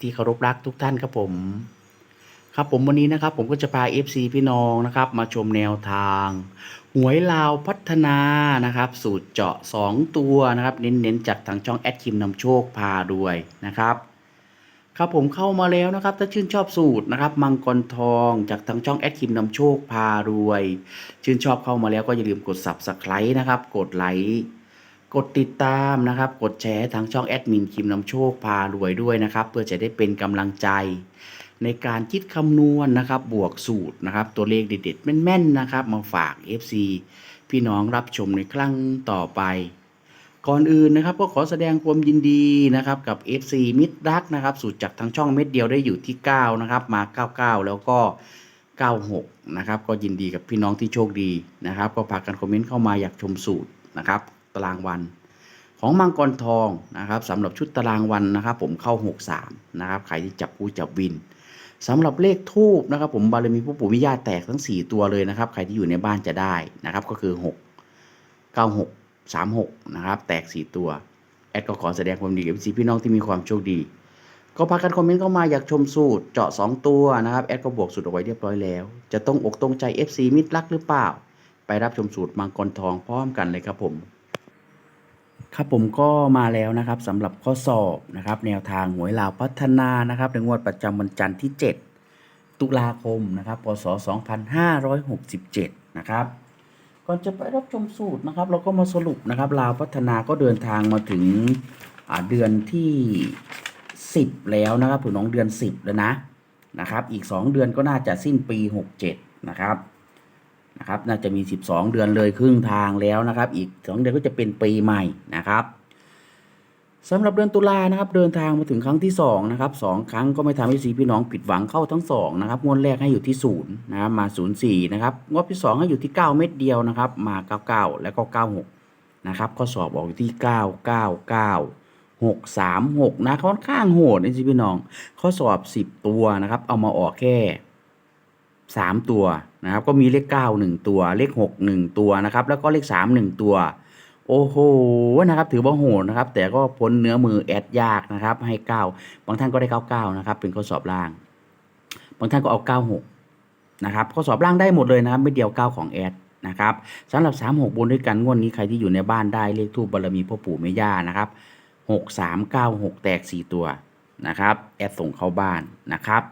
ที่เคารพรักทุกท่านครับผม ครับผมวันนี้นะครับ ผมก็จะพา FC พี่น้องนะครับ มาชมแนวทาง หวยลาวพัฒนานะครับ สูตรเจาะ 2 ตัวนะครับ เน้นๆจากทางช่องแอดคิมนำโชคพารวยนะครับครับผมเข้ามาแล้วนะครับ ถ้าชื่นชอบสูตรนะครับ มังกรทองจากทางช่องแอดคิมนำโชคพารวย ชื่นชอบเข้ามาแล้วก็อย่าลืมกด subscribe นะครับ กดไลค์ กดติดตามนะครับ กดแชร์ทางช่องแอดมินคิมนำโชคพารวยด้วยนะครับ เพื่อจะได้เป็นกำลังใจ ในการคิดคำนวณนะครับ บวกสูตรนะครับ ตัวเลขเด็ดๆแม่นๆนะครับ มาฝาก FC พี่น้องรับชมในครั้งต่อไป ก่อนอื่นนะครับก็ขอแสดงความยินดีนะครับกับ FC มิตรรักนะครับ สูตรจากทางช่องเม็ดเดียวได้อยู่ที่ 9 นะครับ มา 99 แล้วก็ 96 นะครับ ก็ยินดีกับพี่น้องที่โชคดีนะครับ ก็พากันคอมเมนต์เข้ามาอยากชมสูตรนะครับารางวัน ของมังกรทองนะครับสำหรับชุดตารางวันนะครับ ผมเข้า 63นะครับใครที่จับคู่จับวินสำหรับเลขทูบนะครับ ผมบารมีผู้ปู่วิญญาแตกทั้ง 4 ตัวเลยนะครับ ใครที่อยู่ในบ้านจะได้นะครับ ก็คือ 6 96 36นะครับแตก 4 ตัว แอดก็ขอแสดงความดีกับพี่น้องที่มีความโชคดีก็พากันคอมเมนต์เข้ามาอยากชมสูตรเจาะ 2 ตัวนะครับ แอดก็บวกสูตรเอาไว้เรียบร้อยแล้ว จะต้องอกตรงใจ FC มิตรรักหรือเปล่า ไปรับชมสูตรมังกรทองพร้อมกันเลยครับผม ครับผมก็มาแล้วนะครับสำหรับข้อสอบนะครับ แนวทางหวยลาวพัฒนานะครับในงวดประจำวันจันทร์ที่ 7 ตุลาคมนะครับพศ2567 นะครับก่อนจะไปรับชมสูตรนะครับ เราก็มาสรุปนะครับลาวพัฒนาก็เดินทางมาถึงเดือนที่ 10 แล้วนะครับผือน้องเดือน 10 แล้วนะนะครับ อีก 2 เดือนก็น่าจะสิ้นปี 67 นะครับ นะครับน่าจะมี 12 เดือนเลยครึ่งทางแล้วนะครับ อีก 2 เดือนก็จะเป็นปีใหม่นะครับสำหรับเดือนตุลานะครับเดินทางมาถึงครั้งที่2นะครับสองครั้งก็ไม่ทำให้สีพี่น้องผิดหวังเข้าทั้งสองนะครับงวดแรกให้อยู่ที่0นะครับมา 04นะครับงวดที่ 2 ให้อยู่ที่ 9 เม็ดเดียวนะครับมา 99 แล้วก็ 96 นะครับข้อสอบออกอยู่ที่ 999 636 นะค่อนข้างโหดนะสิพี่น้อง ข้อสอบ 10 ตัวนะครับเอามาออกแค่ 3 ตัวนะครับ ก็มีเลข 9 1 ตัว เลข 6 1 ตัวนะครับ แล้วก็เลข 3 1 ตัว โอ้โหนะครับ ถือว่าโหดนะครับ แต่ก็พ้นเนื้อมือแอดยากนะครับ ให้ 9 บางท่านก็ได้ 99 นะครับ เป็นข้อสอบล่าง บางท่านก็เอา 96 นะครับ ข้อสอบล่างได้หมดเลยนะครับ ไม่เดียว 9 ของแอดนะครับสำหรับ 36 บนด้วยกันงวดนี้ใครที่อยู่ในบ้านได้เลขทูบบารมีพ่อปู่แม่ย่านะครับ6396 แตก 4 ตัวนะครับ แอดส่งเข้าบ้านนะครับ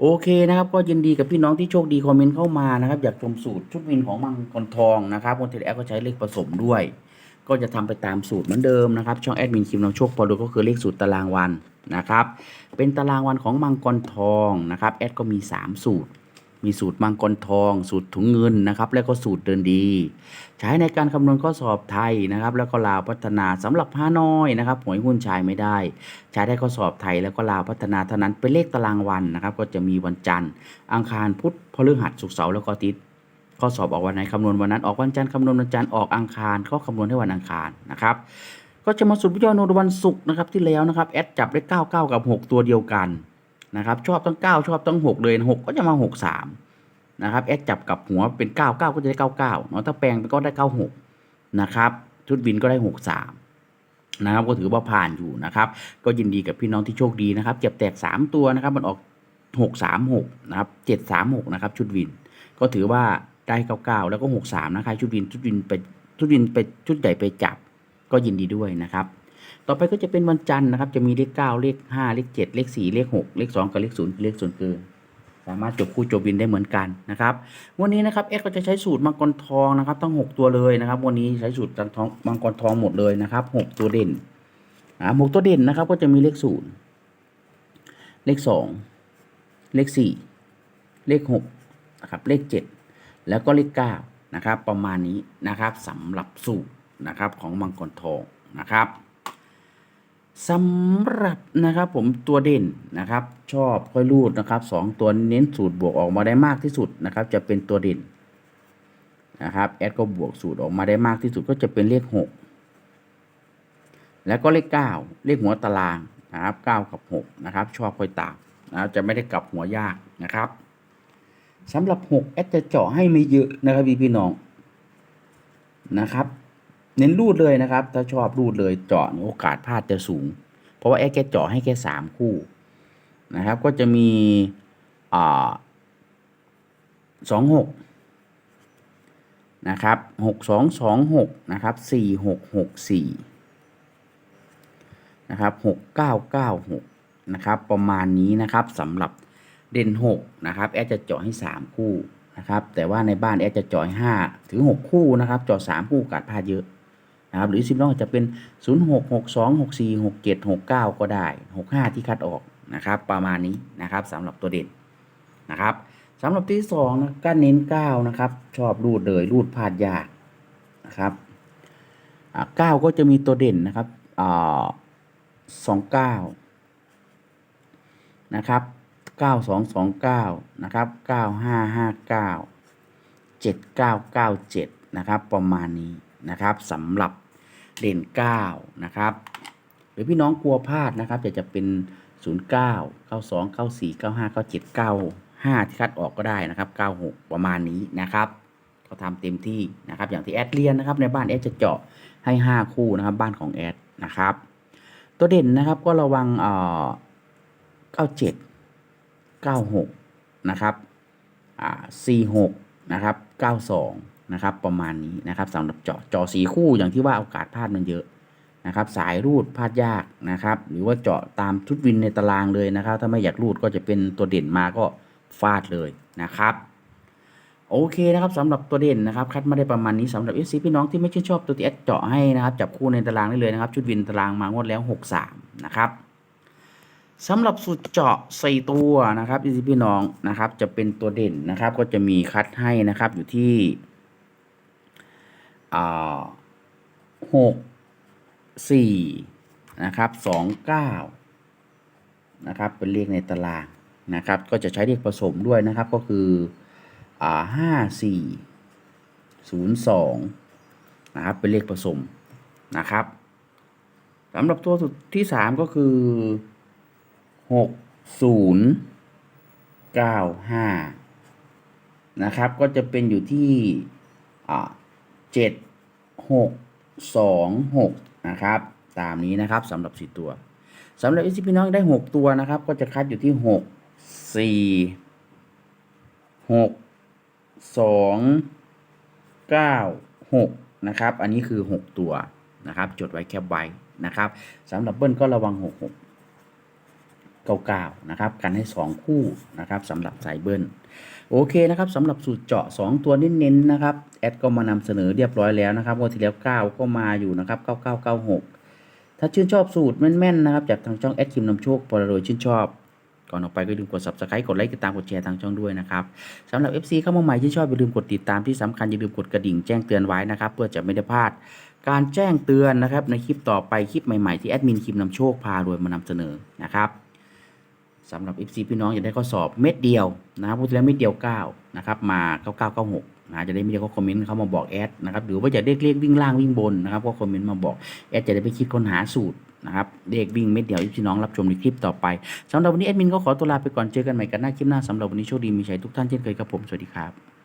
โอเคนะครับ ก็ยินดีกับพี่น้องที่โชคดีคอมเมนต์เข้ามานะครับ อยากชมสูตรชุดวินของมังกรทองนะครับคนเทเลแอลก็ใช้เลขผสมด้วย ก็จะทำไปตามสูตรเหมือนเดิมนะครับ ช่องแอดมินคิมน้องโชคพอดูก็คือเลขสูตรตารางวันนะครับ เป็นตารางวันของมังกรทองนะครับแอดก็มี 3 สูตร มีสูตรมังกรทอง สูตรถุงเงินนะครับ แล้วก็สูตรเดินดี ใช้ในการคำนวณข้อสอบไทยนะครับ แล้วก็ลาวพัฒนาสำหรับห้าน้อยนะครับหวยหุ้นชายไม่ได้ ใช้ได้ข้อสอบไทยแล้วก็ลาวพัฒนาเท่านั้นเป็นเลขตารางวันนะครับ ก็จะมีวันจันทร์ อังคารพุธพฤหัสศุกร์เสาร์แล้วก็อาทิตย์ข้อสอบออกวันไหนคำนวณวันนั้นออกวันจันทร์คำนวณวันจันทร์ออกอังคารก็คำนวณให้วันอังคารนะครับก็จะมาสุดวิจารณ์วันศุกร์นะครับที่แล้วนะครับแอดจับได้9 9 กับ 6 ตัวเดียวกัน นะครับชอบทั้ง 9 ชอบทั้ง 6 เลย6ก็จะมา 6 3 นะครับแอดจับกับหัวเป็น 9 9 ก็จะได้ 99เนาะถ้าแปลงก็ได้ 96 นะครับชุดบินก็ได้ 63 นะครับก็ถือว่าผ่านอยู่นะครับ ก็ยินดีกับพี่น้องที่โชคดีนะครับเจ็บแตก 3 ตัวนะครับมันออก 636 นะครับ 736 นะครับชุดวิน ก็ถือว่าได้ 99 แล้วก็ 63 นะครับชุดวินชุดวินไปชุดวินไปชุดใหญ่ไปจับก็ยินดีด้วยนะครับ ต่อไปก็จะเป็นวันจันทร์นะครับ จะมีเลข9เลข5เลข7เลข4เลข6เลข2กับเลข0เลขส่วนเกินสามารถจบคู่จบวินได้เหมือนกันนะครับวันนี้นะครับเอ็กก็จะใช้สูตรมังกรทองนะครับทั้ง 6 ตัวเลยนะครับ วันนี้ใช้สูตรทองมังกรทองหมดเลยนะครับ 6 ตัวเด่นอ่าหกตัวเด่นนะครับ ก็จะมีเลขศูนย์เลขสองเลขสี่เลขหกนะครับเลขเจ็ดแล้วก็เลขเก้านะครับประมาณนี้นะครับสำหรับสูตรนะครับของมังกรทองนะครับ สำหรับนะครับผมตัวเด่นนะครับ ชอบค่อยรูดนะครับสองตัวเน้นสูตรบวกออกมาได้มากที่สุดนะครับ จะเป็นตัวเด่นนะครับแอดก็บวกสูตรออกมาได้มากที่สุดก็จะเป็นเลขหกแล้วก็เลขเก้าเลขหัวตารางนะครับเก้ากับหกนะครับ ชอบค่อยตามนะจะไม่ได้กลับหัวยากนะครับสำหรับหกแอดจะเจาะให้ไม่เยอะนะครับพี่พี่น้องนะครับ เน้นรูดเลยนะครับ ถ้าชอบรูดเลยเจาะโอกาสพลาดจะสูง เพราะว่าแอดแกเจาะให้แค่สามคู่นะครับ ก็จะมีอ่าสองหกนะครับหกสองสองหกนะครับสี่หกหกสี่นะครับหกเก้าเก้าหกนะครับ ประมาณนี้นะครับสำหรับเด่นหกนะครับ แอดจะเจาะให้สามคู่นะครับ แต่ว่าในบ้านแอดจะเจาะให้าถึงหกคู่นะครับเจาะสามคู่โอกาสพลาดเยอะ นะครับหรือซิมน้องอาจจะเป็น 0 6 6 2 6 4 6 7 6 9 ก็ได้ 65 ที่คัดออกนะครับ ประมาณนี้นะครับสำหรับตัวเด่นนะครับสำหรับที่สองนะก็เน้น9นะครับ ชอบรูดเลยรูดพลาดยากนะครับอ่า9ก็จะมีตัวเด่นนะครับสอ่า29นะครับ9229นะครับ9559 7997นะครับประมาณนี้นะครับสำหรับ เด่น9นะครับหรือพี่น้องกลัวพลาดนะครับจะจะเป็น09 92 94 95 97 95ที่คัดออกก็ได้นะครับ96ประมาณนี้นะครับเขาทำเต็มที่นะครับอย่างที่แอดเรียนนะครับในบ้านแอดจะเจาะให้5คู่นะครับบ้านของแอดนะครับตัวเด่นนะครับก็ระวังเอ่อ97 96นะครับอ่า46นะครับ92 นะครับ ประมาณนี้นะครับสำหรับเจาะเจาะสีคู่อย่างที่ว่าโอกาสพลาดมันเยอะนะครับ สายรูดพลาดยากนะครับ หรือว่าเจาะตามชุดวินในตารางเลยนะครับ ถ้าไม่อยากรูดก็จะเป็นตัวเด่นมาก็ฟาดเลยนะครับโอเคนะครับสำหรับตัวเด่นนะครับคัดมาได้ประมาณนี้สำหรับเอซีพี่น้องที่ไม่ชื่นชอบตัวที่แอดเจาะให้นะครับจับคู่ในตารางได้เลยนะครับ ชุดวินตารางมางวดแล้ว 63 นะครับสำหรับสูตรเจาะ4ตัวนะครับอีพี่น้องนะครับจะเป็นตัวเด่นนะครับ ก็จะมีคัดให้นะครับอยู่ที่ หกสี่นะครับสองเก้านะครับเป็นเลขในตารางนะครับ ก็จะใช้เลขผสมด้วยนะครับก็คืออ่าห้าสี่ศูนย์สองนะครับเป็นเลขผสมนะครับสำหรับตัวสุดที่สามก็คือหกศูนย์เก้าห้านะครับ ก็จะเป็นอยู่ที่ อ่าเจ็ดหกสองหกนะครับตามนี้นะครับสำหรับสี่ตัวสำหรับ s อ p น้องได้หกตัวนะครับ ก็จะคัดอยู่ที่หกสี่หกสองเก้าหกนะครับ อันนี้คือหกตัวนะครับ จดไว้แคปไว้นะครับสำหรับเบิ้ลก็ระวังหก หกเก้านะครับกันให้ 2 คู่นะครับสำหรับสายเบิ้ลโอเคนะครับสำหรับสูตรเจาะ 2 ตัวเน้นๆนะครับแอดก็มานำเสนอเรียบร้อยแล้วนะครับวันที่แล้ว 9 ก็มาอยู่นะครับ 9996 ถ้าชื่นชอบสูตรแม่นๆนะครับจากทางช่องแอดคิมนำโชคพลโดยชื่นชอบก่อนออกไปก็อย่าลืมกด subscribe กดไลค์กดตามกดแชร์ทางช่องด้วยนะครับสำหรับ FC เข้ามาใหม่ที่ชอบอย่าลืมกดติดตามที่สำคัญอย่าลืมกดกระดิ่งแจ้งเตือนไว้นะครับเพื่อจะไม่ได้พลาด การแจ้งเตือนนะครับในคลิปต่อไปคลิปใหม่ๆที่แอดมินคิมนำโชคพารวยมานำเสนอนะครับ สำหรับ FC พี่น้องอยากได้ข้อสอบเม็ดเดียวนะครับพูดแล้วเม็ดเดียว9นะครับมา9996นะจะได้ไม่ได้ก็คอมเมนต์เขามาบอกแอดนะครับหรือว่าอยากได้เลขวิ่งล่างวิ่งบนนะครับก็คอมเมนต์มาบอกแอดจะได้ไปคิดค้นหาสูตรนะครับเด็กวิ่งเม็ดเดียวพี่น้องรับชมในคลิปต่อไปสำหรับวันนี้แอดมินก็ขอตัวลาไปก่อนเจอกันใหม่กันหน้าคลิปหน้าสำหรับวันนี้โชคดีมีชัยทุกท่านเช่นเคยครับผมสวัสดีครับ